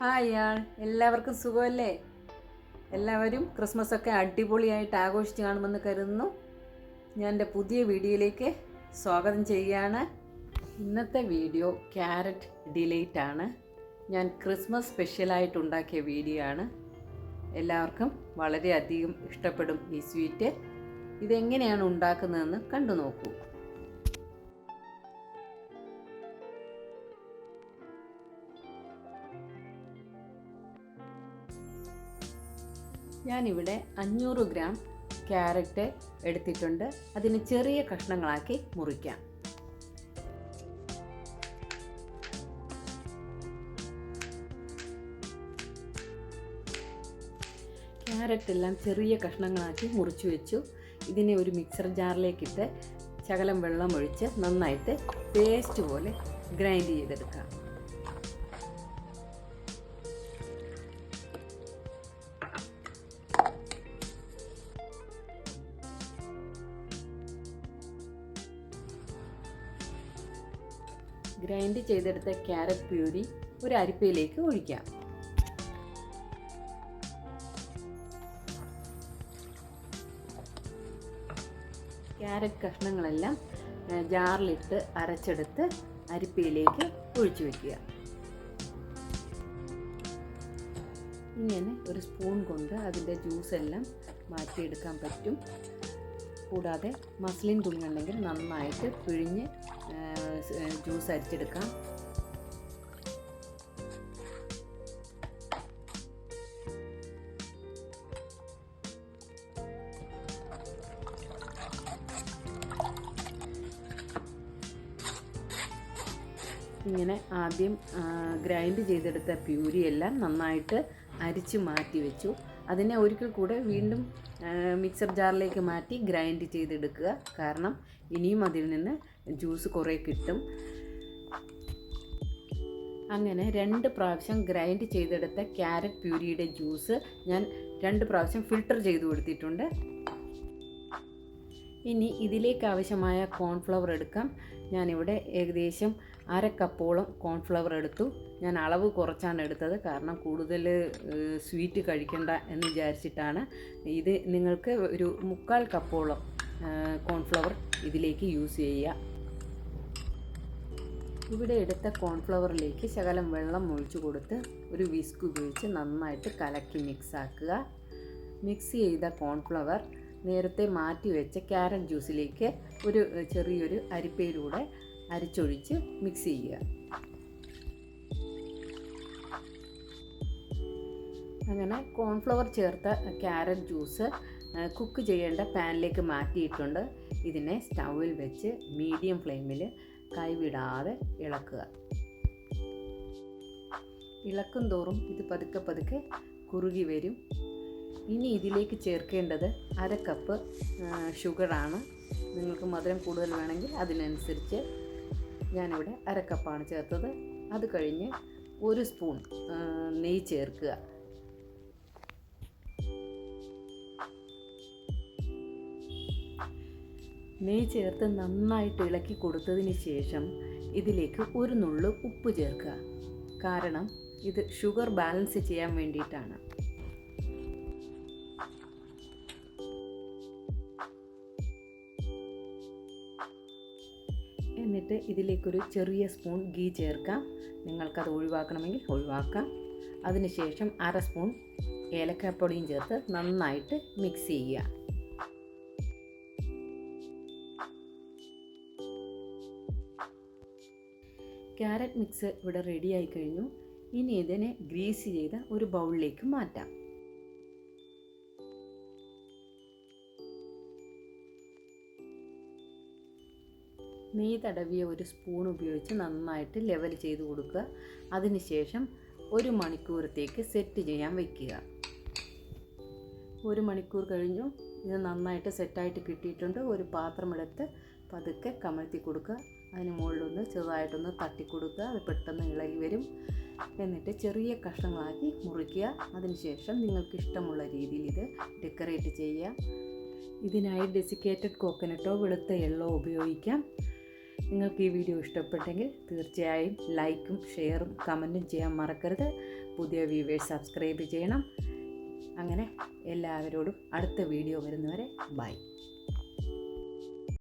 Hi ആൾ എല്ലാവർക്കും സുഖമല്ലേ? എല്ലാവരും ക്രിസ്മസ് ഒക്കെ അടിപൊളിയായിട്ട് ആഘോഷിച്ച് കാണുമെന്ന് കരുതുന്നു. ഞാൻ എന്റെ പുതിയ വീഡിയോയിലേക്ക് സ്വാഗതം ചെയ്യുകയാണ്. ഇന്നത്തെ വീഡിയോ ക്യാരറ്റ് ഡിലൈറ്റ് ആണ്. ഞാൻ ക്രിസ്മസ് സ്പെഷ്യലായിട്ട് ഉണ്ടാക്കിയ വീഡിയോ ആണ്. എല്ലാവർക്കും വളരെയധികം ഇഷ്ടപ്പെടും ഈ സ്വീറ്റ്. ഇതെങ്ങനെയാണ് ഉണ്ടാക്കുന്നതെന്ന് കണ്ടു നോക്കൂ. ഞാനിവിടെ അഞ്ഞൂറ് ഗ്രാം ക്യാരറ്റ് എടുത്തിട്ടുണ്ട്. അതിന് ചെറിയ കഷ്ണങ്ങളാക്കി മുറിക്കാം. ക്യാരറ്റ് എല്ലാം ചെറിയ കഷ്ണങ്ങളാക്കി മുറിച്ചു വെച്ചു. ഇതിനെ ഒരു മിക്സർ ജാറിലേക്കിട്ട് ശകലം വെള്ളം ഒഴിച്ച് നന്നായിട്ട് പേസ്റ്റ് പോലെ ഗ്രൈൻഡ് ചെയ്തെടുക്കാം. ഗ്രൈൻഡ് ചെയ്തെടുത്ത ക്യാരറ്റ് പ്യൂരി ഒരു അരിപ്പയിലേക്ക് ഒഴിക്കാം. ക്യാരറ്റ് കഷ്ണങ്ങളെല്ലാം ജാറിലിട്ട് അരച്ചെടുത്ത് അരിപ്പയിലേക്ക് ഒഴിച്ചു വയ്ക്കുക ഇങ്ങനെ ഒരു സ്പൂൺ കൊണ്ട് അതിന്റെ ജ്യൂസെല്ലാം മാറ്റിയെടുക്കാൻ പറ്റും. കൂടാതെ മസ്ലിൻ തുണി ഉണ്ടെങ്കിൽ നന്നായിട്ട് പിഴിഞ്ഞ് ജ്യൂസ് അരിച്ചെടുക്കാം. ഇങ്ങനെ ആദ്യം ഗ്രൈൻഡ് ചെയ്തെടുത്ത പ്യൂരിയെല്ലാം നന്നായിട്ട് അരിച്ച് മാറ്റി വെച്ചു. അതിനെ ഒരിക്കൽ കൂടെ വീണ്ടും മിക്സർ ജാറിലേക്ക് മാറ്റി ഗ്രൈൻഡ് ചെയ്തെടുക്കുക. കാരണം ഇനിയും അതിൽ നിന്ന് ജ്യൂസ് കുറേ കിട്ടും. അങ്ങനെ രണ്ട് പ്രാവശ്യം ഗ്രൈൻഡ് ചെയ്തെടുത്ത ക്യാരറ്റ് പ്യൂരിയുടെ ജ്യൂസ് ഞാൻ രണ്ട് പ്രാവശ്യം ഫിൽട്ടർ ചെയ്ത് കൊടുത്തിട്ടുണ്ട്. ഇനി ഇതിലേക്ക് ആവശ്യമായ കോൺഫ്ലവർ എടുക്കാം. ഞാനിവിടെ ഏകദേശം അര കപ്പോളം കോൺഫ്ലവർ എടുത്തു. ഞാൻ അളവ് കുറച്ചാണ് എടുത്തത്. കാരണം കൂടുതൽ സ്വീറ്റ് കഴിക്കണ്ട എന്ന് വിചാരിച്ചിട്ടാണ്. ഇത് നിങ്ങൾക്ക് ഒരു മുക്കാൽ കപ്പോളം കോൺഫ്ലവർ ഇതിലേക്ക് യൂസ് ചെയ്യുക. ഇവിടെ എടുത്ത കോൺഫ്ലവറിലേക്ക് ശകലം വെള്ളം ഒഴിച്ചു കൊടുത്ത് ഒരു വിസ്ക് ഉപയോഗിച്ച് നന്നായിട്ട് കലക്കി മിക്സ് ആക്കുക. മിക്സ് ചെയ്ത കോൺഫ്ലവർ നേരത്തെ മാറ്റി വെച്ച ക്യാരറ്റ് ജ്യൂസിലേക്ക് ഒരു ചെറിയൊരു അരിപ്പയിലൂടെ അരിച്ചൊഴിച്ച് മിക്സ് ചെയ്യുക. അങ്ങനെ കോൺഫ്ലവർ ചേർത്ത ക്യാരറ്റ് ജ്യൂസ് കുക്ക് ചെയ്യേണ്ട പാനിലേക്ക് മാറ്റിയിട്ടുണ്ട്. ഇതിനെ സ്റ്റൗവിൽ വെച്ച് മീഡിയം ഫ്ലെയിമിൽ കൈവിടാതെ ഇളക്കുക. ഇളക്കും തോറും ഇത് പതുക്കെ പതുക്കെ കുറുകി വരും. ഇനി ഇതിലേക്ക് ചേർക്കേണ്ടത് അര കപ്പ് ഷുഗറാണ് നിങ്ങൾക്ക് മധുരം കൂടുതൽ വേണമെങ്കിൽ അതിനനുസരിച്ച് ഞാനിവിടെ അര കപ്പാണ് ചേർത്തത്. അത് കഴിഞ്ഞ് ഒരു സ്പൂൺ നെയ്യ് ചേർക്കുക. നെയ്യ് ചേർത്ത് നന്നായിട്ട് ഇളക്കി കൊടുത്തതിന് ശേഷം ഇതിലേക്ക് ഒരു നുള്ളു ഉപ്പ് ചേർക്കുക. കാരണം ഇത് ഷുഗർ ബാലൻസ് ചെയ്യാൻ വേണ്ടിയിട്ടാണ്. എന്നിട്ട് ഇതിലേക്കൊരു ചെറിയ സ്പൂൺ ഗീ ചേർക്കാം. നിങ്ങൾക്കത് ഒഴിവാക്കണമെങ്കിൽ ഒഴിവാക്കാം. അതിനുശേഷം അര സ്പൂൺ ഏലക്കാപ്പൊടിയും ചേർത്ത് നന്നായിട്ട് മിക്സ് ചെയ്യുക. ക്യാരറ്റ് മിക്സ് ഇവിടെ റെഡിയായി കഴിഞ്ഞു. ഇനി ഇതിനെ ഗ്രീസ് ചെയ്ത ഒരു ബൗളിലേക്ക് മാറ്റാം. നെയ്യ് തടവിയ ഒരു സ്പൂൺ ഉപയോഗിച്ച് നന്നായിട്ട് ലെവൽ ചെയ്ത് കൊടുക്കുക. അതിനുശേഷം ഒരു മണിക്കൂറത്തേക്ക് സെറ്റ് ചെയ്യാൻ വയ്ക്കുക ഒരു മണിക്കൂർ കഴിഞ്ഞു. ഇത് നന്നായിട്ട് സെറ്റായിട്ട് കിട്ടിയിട്ടുണ്ട്. ഒരു പാത്രമെടുത്ത് പതുക്കെ കമഴ്ത്തി കൊടുക്കുക. അതിന് മുകളിലൊന്ന് ചെറുതായിട്ടൊന്ന് തട്ടി കൊടുക്കുക. അത് പെട്ടെന്ന് ഇളകി വരും. എന്നിട്ട് ചെറിയ കഷ്ണങ്ങളാക്കി മുറിക്കുക. അതിനുശേഷം നിങ്ങൾക്ക് ഇഷ്ടമുള്ള രീതിയിൽ ഇത് ഡെക്കറേറ്റ് ചെയ്യുക. ഇതിനായി ഡെസിക്കേറ്റഡ് കോക്കനട്ടോ വെളുത്ത എള്ളോ ഉപയോഗിക്കാം. നിങ്ങൾക്ക് ഈ വീഡിയോ ഇഷ്ടപ്പെട്ടെങ്കിൽ തീർച്ചയായും ലൈക്കും ഷെയറും കമന്റും ചെയ്യാൻ മറക്കരുത്. പുതിയ വ്യൂവേഴ്സ് സബ്സ്ക്രൈബ് ചെയ്യണം. അങ്ങനെ എല്ലാവരോടും അടുത്ത വീഡിയോ വരുന്നവരെ ബൈ.